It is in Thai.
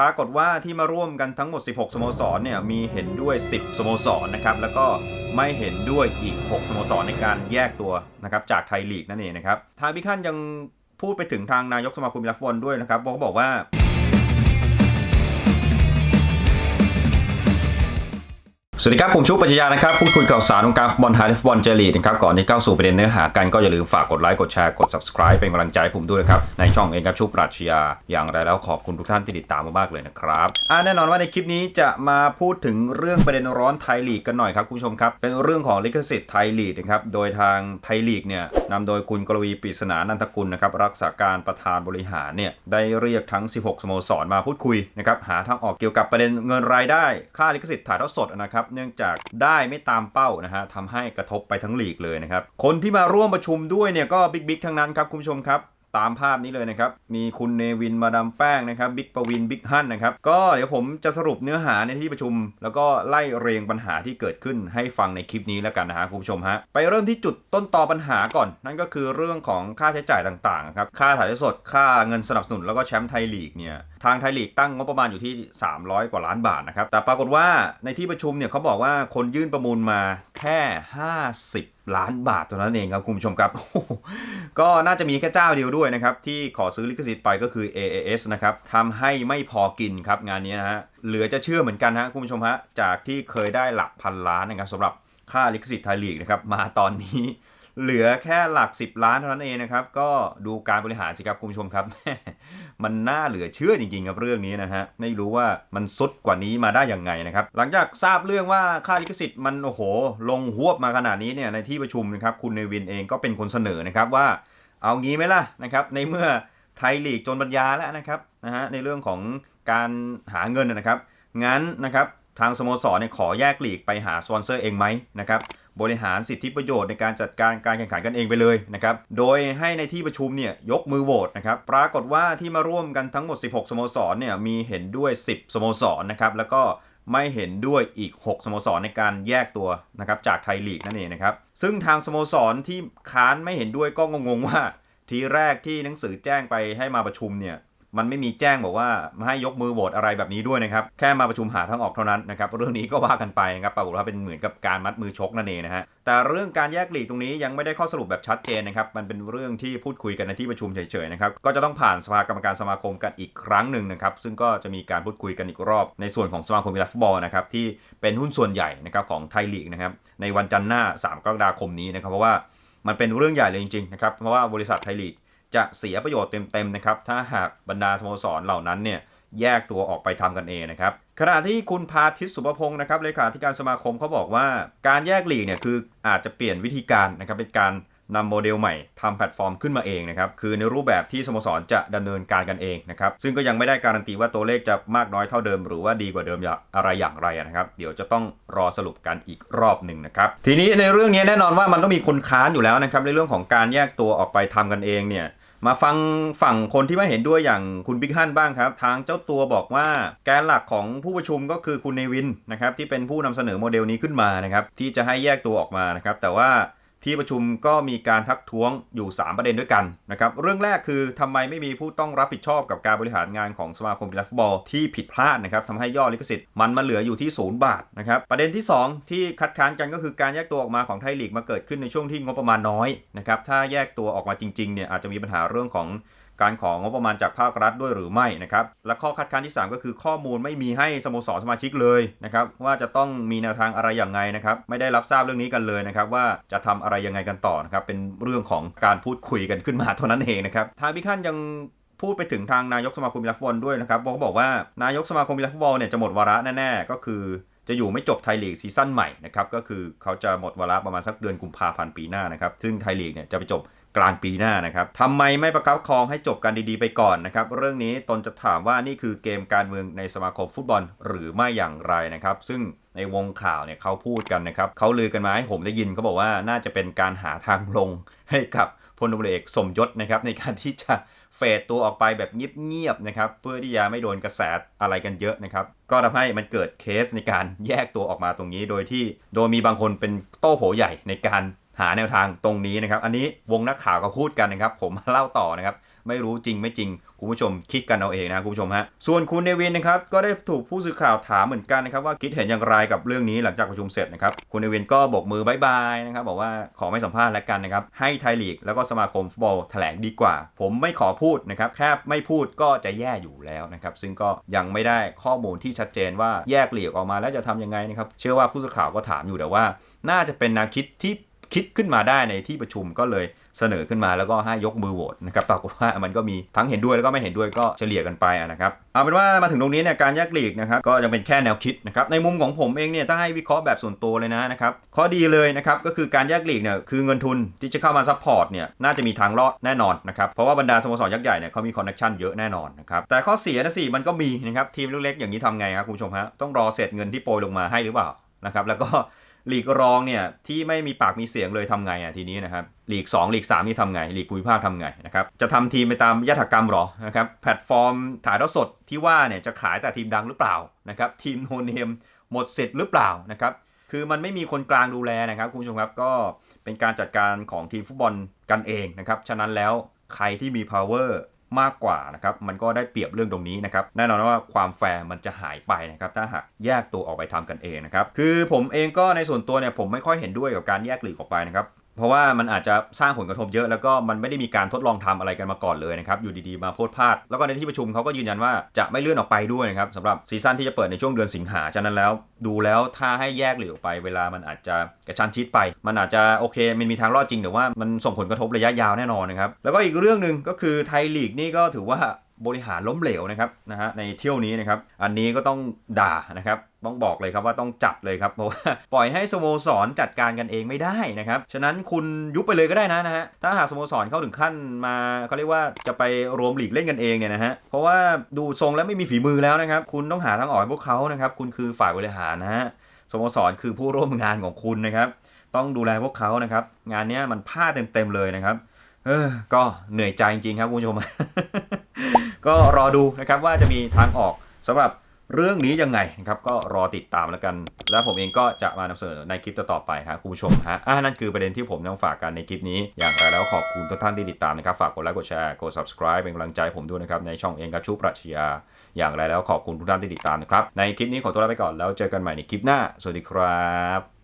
รากฏว่าที่มาร่วมกันทั้งหมด 16 สโมสรเนี่ยมีเห็นด้วย 10 สโมสรนะครับแล้วก็ไม่เห็นด้วยอีก 6 สโมสรในการแยกตัวนะครับจากไทยลีกนั่นเองนะครับทางพี่ขั้นยังพูดไปถึงทางนายกสมาคมกีฬาฟุตบอลด้วยนะครับเขาบอกว่า สวัสดีครับ ผมชุกปัญญานะครับ พูดคุยข่าวสารวงการฟุตบอลไทยและฟุตบอลเจลีกนะครับ ก่อนที่เข้าสู่ประเด็นเนื้อหากันก็อย่าลืมฝากกดไลค์กดแชร์กด subscribe เป็นกำลังใจผมด้วยนะครับ ในช่องเองครับชุกปรัชญาอย่างไรแล้วขอบคุณทุกท่านที่ติดตามมามากเลยนะครับอ่าแน่นอนว่าในคลิปนี้จะมาพูดถึงเรื่องประเด็นร้อนไทยลีกกันหน่อยครับคุณผู้ชมครับเป็นเรื่องของลิขสิทธิ์ไทยลีกนะครับโดยทางไทยลีกเนี่ยนำโดยคุณกรวีปริศนานันทกุลนะครับรักษาการประธานบริหารเนี่ยได้เรียกทั้ง 16 สโมสรมาพูดคุยนะครับหาทางออกเกี่ยวกับประเด็นเงินรายได้ ค่าลิขสิทธิ์ถ่ายทอดสดนะครับเนื่องจากได้ไม่ตามเป้านะฮะทำให้กระทบไปทั้งลีกเลยนะครับคนที่มาร่วมประชุมด้วยเนี่ยก็บิ๊กๆทั้งนั้นครับคุณผู้ชมครับ ตามภาพนี้เลยนะครับ มีคุณเนวินมาดามแป้งนะครับบิ๊กปวินบิ๊กฮั่นนะครับ ก็เดี๋ยวผมจะสรุปเนื้อหาในที่ประชุม แล้วก็ไล่เรียงปัญหาที่เกิดขึ้นให้ฟังในคลิปนี้แล้วกันนะฮะคุณผู้ชมฮะ ไปเริ่มที่จุดต้นตอปัญหาก่อน นั่นก็คือเรื่องของค่าใช้จ่ายต่างๆครับ ค่าถ่ายทอดสด ค่าเงินสนับสนุนแล้วก็แชมป์ไทยลีกเนี่ย ทางไทยลีกตั้งงบประมาณอยู่ที่ 300 กว่าล้านบาทนะครับ แต่ปรากฏว่าในที่ประชุมเนี่ยเขาบอกว่าคนยื่นประมูลมาแค่ 50 ล้านบาทเท่านั้นเองครับคุณผู้ชมครับ ก็น่าจะมีแค่เจ้าเดียวด้วยนะครับ ที่ขอซื้อลิขสิทธิ์ไปก็คือ AAS นะครับทำให้ไม่พอกินครับงานนี้นะฮะเหลือจะเชื่อเหมือนกันฮะคุณผู้ชมฮะจากที่เคยได้หลักพันล้านนะครับสำหรับค่าลิขสิทธิ์ไทยลีกนะครับมาตอนนี้ เหลือแค่หลัก 10 ล้านเท่านั้นเองนะครับ ก็ดูการบริหารสิครับคุณผู้ชมครับ มันน่าเหลือเชื่อจริงๆครับเรื่องนี้นะฮะ ไม่รู้ว่ามันสุดกว่านี้มาได้ยังไงนะครับ หลังจากทราบเรื่องว่าค่าลิขสิทธิ์มันโอ้โห ลงหวบมาขนาดนี้เนี่ยในที่ประชุมนะครับ คุณเนวินเองก็เป็นคนเสนอนะครับว่า เอางี้ไหมล่ะนะครับ ในเมื่อไทยลีกจนปัญญาแล้วนะครับนะฮะในเรื่องของการหาเงินนะครับ งั้นนะครับทางสโมสรเนี่ยขอแยกลีกไปหาสปอนเซอร์เองไหมนะครับ บริหารสิทธิประโยชน์ในการจัดการการแข่งขันกันเองไปเลยนะครับ โดยให้ในที่ประชุมเนี่ยยกมือโหวตนะครับ ปรากฏว่าที่มาร่วมกันทั้งหมด 16 สโมสรเนี่ยมีเห็นด้วย 10 สโมสรนะครับ แล้วก็ไม่เห็นด้วยอีก 6 สโมสรในการแยกตัวนะครับจากไทยลีกนั่นเองนะครับ ซึ่งทางสโมสรที่ค้านไม่เห็นด้วยก็งงๆว่าทีแรกที่หนังสือแจ้งไปให้มาประชุมเนี่ย มันไม่มีแจ้งบอกว่ามาให้ยกมือโหวตอะไรแบบนี้ด้วยนะครับ แค่มาประชุมหาทางออกเท่านั้นนะครับ เรื่องนี้ก็ว่ากันไปนะครับปรากฏว่าเป็นเหมือนกับการมัดมือชกนั่นเองนะฮะ แต่เรื่องการแยกหลีกตรงนี้ยังไม่ได้ข้อสรุปแบบชัดเจนนะครับ มันเป็นเรื่องที่พูดคุยกันในที่ประชุมเฉยๆนะครับ ก็จะต้องผ่านสภากรรมการสมาคมกันอีกครั้งหนึ่งนะครับ ซึ่งก็จะมีการพูดคุยกันอีกรอบ ในส่วนของสมาคมกีฬาฟุตบอลนะครับที่เป็นหุ้นส่วนใหญ่นะครับของไทยลีกนะครับในวันจันทร์หน้า 3 กรกฎาคมนี้นะครับเพราะว่ามันเป็นเรื่องใหญ่เลยจริงๆนะครับเพราะว่าบริษัทไทยลีก จะเสียประโยชน์เต็มๆนะครับถ้าหากบรรดาสโมสรเหล่านั้นเนี่ยแยกตัวออกไปทำกันเองนะครับขณะที่คุณพาทิตสุภพงศ์นะครับเลขาธิการสมาคมเขาบอกว่า การแยกหลีกเนี่ยคืออาจจะเปลี่ยนวิธีการนะครับเป็นการนำโมเดลใหม่ทำแพลตฟอร์มขึ้นมาเองนะครับคือในรูปแบบที่สโมสรจะดำเนินการกันเองนะครับซึ่งก็ยังไม่ได้การันตีว่าตัวเลขจะมากน้อยเท่าเดิม หรือว่าดีกว่าเดิมอย่างอะไรอย่างไรนะครับ เดี๋ยวจะต้องรอสรุปกันอีกรอบหนึ่งนะครับทีนี้ในเรื่องนี้แน่นอนว่ามันต้องมีคนค้านอยู่แล้วนะครับในเรื่องของการแยกตัวออกไปทำกันเองเนี่ย มาฟังฝั่งคนที่ไม่เห็นด้วยอย่างคุณบิ๊กฮั่นบ้างครับ ทางเจ้าตัวบอกว่าแกนหลักของผู้ประชุมก็คือคุณเนวินนะครับที่เป็นผู้นำเสนอโมเดลนี้ขึ้นมานะครับที่จะให้แยกตัวออกมานะครับแต่ว่า ที่ประชุมก็มีการทักท้วงอยู่ 3 ประเด็นด้วยกันนะครับ เรื่องแรกคือทำไมไม่มีผู้ต้องรับผิดชอบกับการบริหารงานของสมาคมกีฬาฟุตบอลที่ผิดพลาดนะครับทำให้ยอดลิขสิทธิ์มันมาเหลืออยู่ที่ศูนย์บาทนะครับ ประเด็นที่ 2 ที่คัดค้านกันก็คือการแยกตัวออกมาของไทยลีกมาเกิดขึ้นในช่วงที่งบประมาณน้อยนะครับ ถ้าแยกตัวออกมาจริงๆเนี่ยอาจจะมีปัญหาเรื่องของ การของงบประมาณจากภาครัฐด้วยหรือไม่นะครับและข้อคัดค้านที่ 3 ก็คือข้อมูลไม่มีให้สโมสรสมาชิกเลยนะครับว่าจะต้องมีแนวทางอะไรอย่างไงนะครับไม่ได้รับทราบเรื่องนี้กันเลยนะครับว่าจะทำอะไรยังไงกันต่อนะครับเป็นเรื่องของการพูดคุยกันขึ้นมาเท่านั้นเองนะครับทางพี่ขั้นยังพูดไปถึงทางนายกสมาคมกีฬาฟุตบอลด้วยนะครับเขาบอกว่านายกสมาคมกีฬาฟุตบอลเนี่ยจะหมดวาระแน่ๆก็คือจะอยู่ไม่จบไทยลีกซีซั่นใหม่นะครับก็คือเขาจะหมดวาระประมาณสักเดือนกุมภาพันธ์ปีหน้านะครับซึ่งไทยลีกเนี่ยจะไปจบ กลางปีหน้านะครับทำไมไม่ประคับครองให้จบกันดีๆไปก่อนนะครับ เรื่องนี้ตนจะถามว่านี่คือเกมการเมืองในสมาคมฟุตบอลหรือไม่อย่างไรนะครับ ซึ่งในวงข่าวเนี่ยเขาพูดกันนะครับเขาลือกันมาให้ผมได้ยินเขาบอกว่าน่าจะเป็นการหาทางลงให้กับพลตำรวจเอกสมยศนะครับในการที่จะเฟดตัวออกไปแบบเงียบๆนะครับเพื่อที่จะไม่โดนกระแสอะไรกันเยอะนะครับก็ทำให้มันเกิดเคสในการแยกตัวออกมาตรงนี้ โดยที่โดยมีบางคนเป็นโต้โผใหญ่ในการ หาแนวทางตรงนี้นะครับ อันนี้วงนักข่าวก็พูดกันนะครับ ผมมาเล่าต่อนะครับ ไม่รู้จริงไม่จริง คุณผู้ชมคิดกันเอาเองนะคุณผู้ชมฮะ ส่วนคุณเนวินนะครับ ก็ได้ถูกผู้สื่อข่าวถามเหมือนกันนะครับ ว่าคิดเห็นอย่างไรกับเรื่องนี้หลังจากประชุมเสร็จนะครับ คุณเนวินก็บอกมือบายบายนะครับ บอกว่าขอไม่สัมภาษณ์แล้วกันนะครับ ให้ไทยลีกแล้วก็สมาคมฟุตบอลแถลงดีกว่า ผมไม่ขอพูดนะครับ แค่ไม่พูดก็จะแย่อยู่แล้วนะครับ ซึ่งก็ยังไม่ได้ข้อมูลที่ชัดเจนว่าแยกหลีกออกมาแล้วจะทำยังไงนะครับ เชื่อว่าผู้สื่อข่าวก็ถามอยู่แต่ว่า น่าจะเป็นแนวคิดที่ คิดขึ้นมาได้ในที่ประชุมก็เลยเสนอขึ้นมาแล้วก็ให้ยกมือโหวตนะครับปรากฏว่ามันก็มีทั้งเห็นด้วยแล้วก็ไม่เห็นด้วยก็เฉลี่ยกันไปนะครับเอาเป็นว่ามาถึงตรงนี้เนี่ยการแยกลีกนะครับก็ยังเป็นแค่แนวคิดนะครับในมุมของผมเองเนี่ยถ้าให้วิเคราะห์แบบส่วนตัวเลยนะนะครับข้อดีเลยนะครับก็คือการแยกลีกเนี่ยคือเงินทุนที่จะเข้ามาซัพพอร์ตเนี่ยน่าจะมีทางรอดแน่นอนนะครับเพราะว่าบรรดาสโมสรยักษ์ใหญ่เนี่ยเขามีคอนเนคชั่นเยอะแน่นอนนะครับแต่ข้อเสียนะสิมันก็มีนะครับทีมเล็กๆอย่างนี้ทำไงครับคุณผู้ชมฮะต้องรอเศษเงินที่โปรยลงมาให้หรือเปล่านะครับแล้วก็ ลีกรองเนี่ยที่ไม่มีปากมีเสียงเลยทำไงอะทีนี้นะครับลีก2ลีก3นี่ทำไงลีกภูมิภาคทำไงนะครับจะทำทีมไปตามยถากรรมหรอนะครับแพลตฟอร์มถ่ายทอดสดที่ว่าเนี่ยจะขายแต่ทีมดังหรือเปล่านะครับทีมโนเนมหมดสิทธิ์หรือเปล่านะครับคือมันไม่มีคนกลางดูแลนะครับคุณผู้ชมครับก็เป็นการจัดการของทีมฟุตบอลกันเองนะครับฉะนั้นแล้วใครที่มี power มากกว่านะครับมันก็ได้เปรียบเรื่องตรงนี้นะครับแน่นอนว่าความแฟร์มันจะหายไปนะครับถ้าหากแยกตัวออกไปทำกันเองนะครับคือผมเองก็ในส่วนตัวเนี่ยผมไม่ค่อยเห็นด้วยกับการแยกหลีกออกไปนะครับ เพราะว่ามันอาจจะสร้างผลกระทบเยอะแล้วก็มันไม่ได้มีการทดลองทำอะไรกันมาก่อนเลยนะครับอยู่ดีๆมาโพสพลาดแล้วก็ในที่ประชุมเขาก็ยืนยันว่าจะไม่เลื่อนออกไปด้วยนะครับสำหรับซีซั่นที่จะเปิดในช่วงเดือนสิงหาฉะนั้นแล้ว ดูแล้วถ้าให้แยกหลีกออกไปเวลามันอาจจะกระชันชิดไป มันอาจจะโอเคมันมีทางรอดจริงแต่ว่ามันส่งผลกระทบระยะยาวแน่นอนนะครับแล้วก็อีกเรื่องหนึ่งก็คือไทยลีกนี่ก็ถือว่า บริหารล้มเหลวนะครับนะฮะในเที่ยวนี้นะครับ อันนี้ก็ต้องด่านะครับต้องบอกเลยครับว่าต้องจัดเลยครับเพราะว่าปล่อยให้สโมสรจัดการกันเองไม่ได้นะครับฉะนั้นคุณยุบไปเลยก็ได้นะนะฮะถ้าหากสโมสรเข้าถึงขั้นมาเขาเรียกว่าจะไปรวมหลีกเล่นกันเองเนี่ยนะฮะเพราะว่าดูทรงแล้วไม่มีฝีมือแล้วนะครับ คุณต้องหาทางออกให้พวกเขานะครับ คุณคือฝ่ายบริหารนะฮะสโมสรคือผู้ร่วมงานของคุณนะครับ ต้องดูแลพวกเขานะครับ งานนี้มันพลาดเต็มๆเลยนะครับ เออก็เหนื่อยใจจริงๆครับคุณผู้ชม ก็รอดูนะครับว่าจะมีทางออกสำหรับเรื่องนี้ยังไงนะครับก็รอติดตามแล้วกัน แล้วผมเองก็จะมานำเสนอในคลิปต่อไปครับคุณผู้ชมฮะอ่านั่นคือประเด็นที่ผมต้องฝากกันในคลิปนี้ อย่างไรแล้วขอบคุณทุกท่านที่ติดตามนะครับ ฝากกดไลค์กดแชร์กด subscribe เป็นกำลังใจผมด้วยนะครับ ในช่องเองกับชูปรัชญาอย่างไรแล้วขอบคุณทุกท่านที่ติดตามนะครับ ในคลิปนี้ขอตัวลาไปก่อนแล้วเจอกันใหม่ในคลิปหน้า สวัสดีครับ